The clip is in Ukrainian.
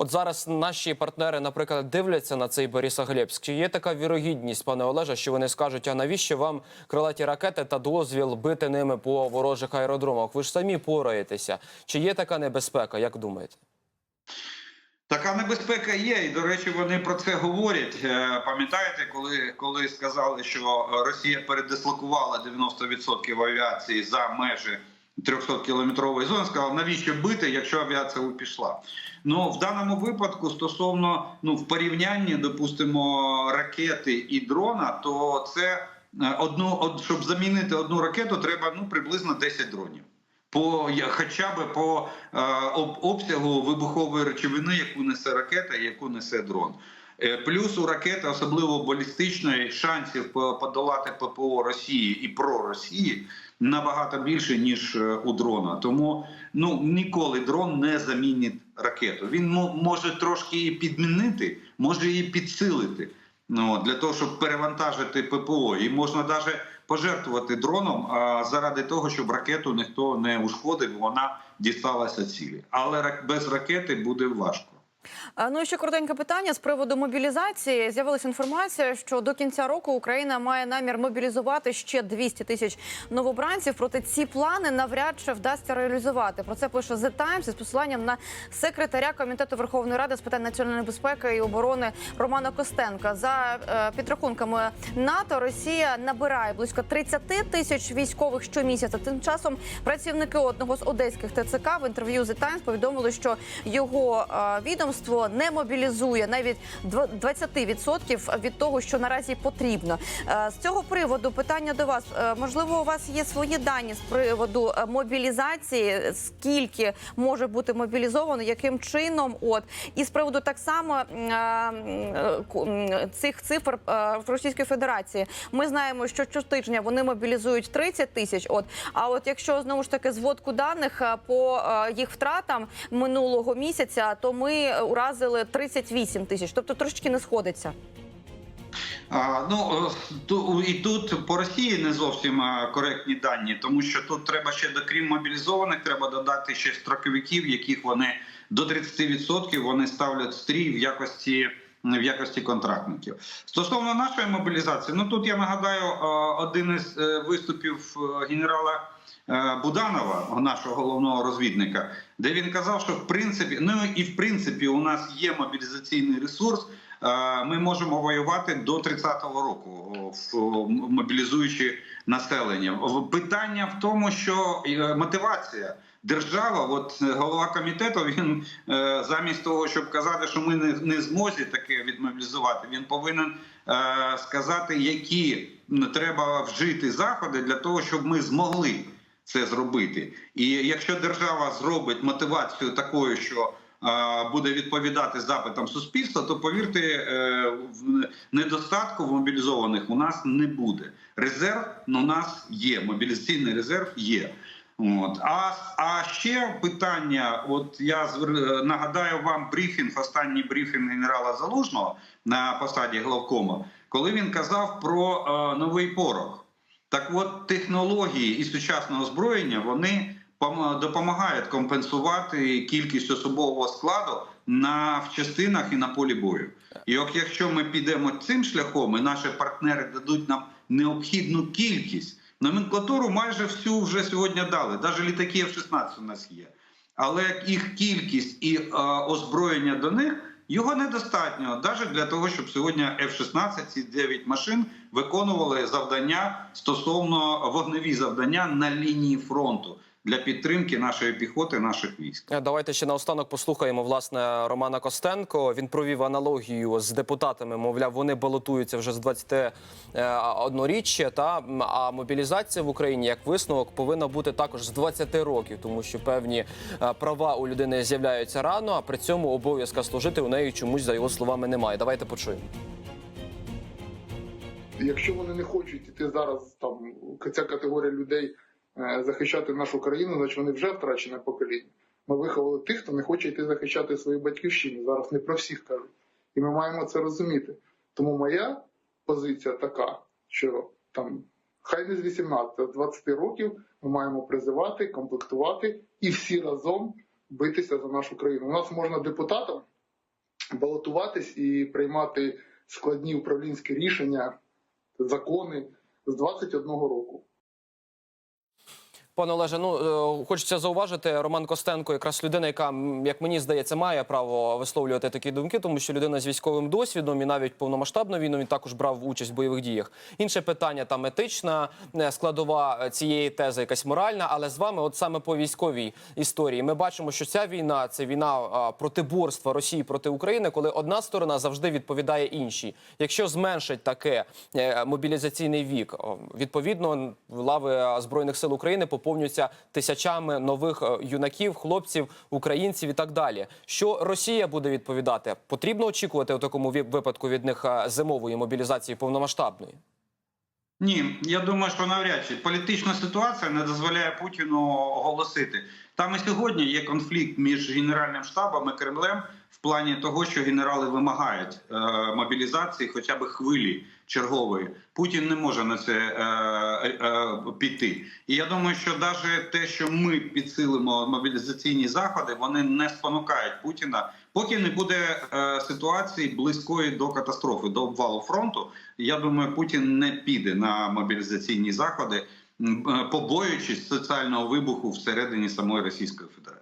От зараз наші партнери, наприклад, дивляться на цей Борисоглебськ. Чи є така вірогідність, пане Олеже, що вони скажуть, а навіщо вам крилаті ракети та дозвіл бити ними по ворожих аеродромах? Ви ж самі пораєтеся. Чи є така небезпека? Як думаєте? Така небезпека є, і до речі, вони про це говорять. Е, Пам'ятаєте, коли коли сказали, що Росія передислокувала 90% авіації за межі 300 кілометрової зони, сказала, навіщо бити, якщо авіація пішла? Ну в даному випадку, стосовно ну в порівнянні, допустимо, ракети і дрона, то це е, одну од, щоб замінити одну ракету, треба ну приблизно 10 дронів по хоча б по е, об, обсягу вибухової речовини, яку несе ракета, і яку несе дрон. Е, Плюс у ракети, особливо балістичної, шансів подолати ППО Росії і про Росії набагато більше ніж е, у дрона. Тому ну ніколи дрон не замінить ракету. Він може трошки її підмінити, може її підсилити. Ну для того, щоб перевантажити ППО, і можна навіть пожертвувати дроном а, заради того, щоб ракету ніхто не ушкодив, вона дісталася цілі. Але без ракети буде важко. А, Ну і ще коротеньке питання з приводу мобілізації. З'явилася інформація, що до кінця року Україна має намір мобілізувати ще 200 тисяч новобранців. Проте ці плани навряд чи вдасться реалізувати. Про це пише The Times із посиланням на секретаря комітету Верховної Ради з питань національної безпеки і оборони Романа Костенка. За е, підрахунками НАТО, Росія набирає близько 30 тисяч військових щомісяця. Тим часом працівники одного з одеських ТЦК в інтерв'ю The Times повідомили, що його е, відомство не мобілізує навіть дв- 20% від того, що наразі потрібно. Е, З цього приводу питання до вас. Е, Можливо, у вас є свої дані з приводу е, мобілізації, скільки може бути мобілізовано, яким чином? От і з приводу так само цих цифр в Російській Федерації. Ми знаємо, що щотижня вони мобілізують 30 тисяч. От а от якщо знову ж таки зводку даних по їх втратам минулого місяця, то ми уразили 38 тисяч, тобто трошечки не сходиться. А, ну е, і тут по Росії не зовсім е, коректні дані, тому що тут треба ще до крім мобілізованих, треба додати ще строковиків, яких вони до 30% вони ставлять стрій в якості. В якості контрактників стосовно нашої мобілізації, ну тут я нагадаю е, один із е, виступів е, генерала Буданова, нашого головного розвідника, де він казав, що в принципі, ну і в принципі, у нас є мобілізаційний ресурс. Ми можемо воювати до 30-го року, мобілізуючи населення. Питання в тому, що мотивація. Держава, от е, голова комітету, він е, замість того, щоб казати, що ми не, не змозі таке відмобілізувати, він повинен е, сказати, які треба вжити заходи для того, щоб ми змогли це зробити. І якщо держава зробить мотивацію такою, що буде відповідати запитам суспільства, то повірте, недостатку в мобілізованих у нас не буде. Резерв у нас є, мобілізаційний резерв є. От а, а ще питання: от я звер- нагадаю вам брифінг, останній брифінг генерала Залужного на посаді главкома, коли він казав про е, новий порох. Так от технології і сучасне озброєння вони допомагають компенсувати кількість особового складу на в частинах і на полі бою. І от якщо ми підемо цим шляхом, і наші партнери дадуть нам необхідну кількість, номенклатуру майже всю вже сьогодні дали. Навіть літаки F-16 у нас є. Але їх кількість і е, озброєння до них його недостатньо, навіть для того, щоб сьогодні F-16, ці 9 машин виконували завдання стосовно вогневі завдання на лінії фронту для підтримки нашої піхоти, наших військ. Е, Давайте ще наостанок послухаємо власне Романа Костенко. Він провів аналогію з депутатами. Мовляв, вони балотуються вже з 21-річчя. Та а мобілізація в Україні як висновок повинна бути також з 20 років, тому що певні е, права у людини з'являються рано, а при цьому обов'язка служити у неї чомусь за його словами немає. Давайте почуємо. Якщо вони не хочуть іти зараз, там ця категорія людей е, захищати нашу країну, значить вони вже втрачене покоління. Ми виховали тих, хто не хоче йти захищати свою батьківщину. Зараз не про всіх кажуть. І ми маємо це розуміти. Тому моя позиція така, що там хай не з 18, а з 20 років ми маємо призивати, комплектувати і всі разом битися за нашу країну. У нас можна депутатам балотуватись і приймати складні управлінські рішення, закони з 21 року. Пане Олеже, ну е, хочеться зауважити, Роман Костенко, якраз людина, яка, як мені здається, має право висловлювати такі думки, тому що людина з військовим досвідом і навіть повномасштабну війну він також брав участь в бойових діях. Інше питання там етична е, складова е, цієї тези, якась моральна. Але з вами, от саме по військовій історії, ми бачимо, що ця війна це війна протиборства Росії проти України, коли одна сторона завжди відповідає іншій. Якщо зменшить таке мобілізаційний вік, відповідно лави збройних сил України поповнюються тисячами нових е, юнаків, хлопців, українців і так далі. Що Росія буде відповідати? Потрібно очікувати у такому випадку від них е, зимової мобілізації повномасштабної. Ні, я думаю, що навряд чи політична ситуація не дозволяє Путіну оголосити. Там і сьогодні є конфлікт між Генеральним штабом і Кремлем в плані того, що генерали вимагають е, мобілізації, хоча б хвилі чергової. Путін не може на це е, е, піти. І я думаю, що навіть те, що ми підсилимо мобілізаційні заходи, вони не спонукають Путіна, поки не буде е, ситуації близької до катастрофи, до обвалу фронту. Я думаю, Путін не піде на мобілізаційні заходи, е, побоюючись соціального вибуху всередині самої Російської Федерації.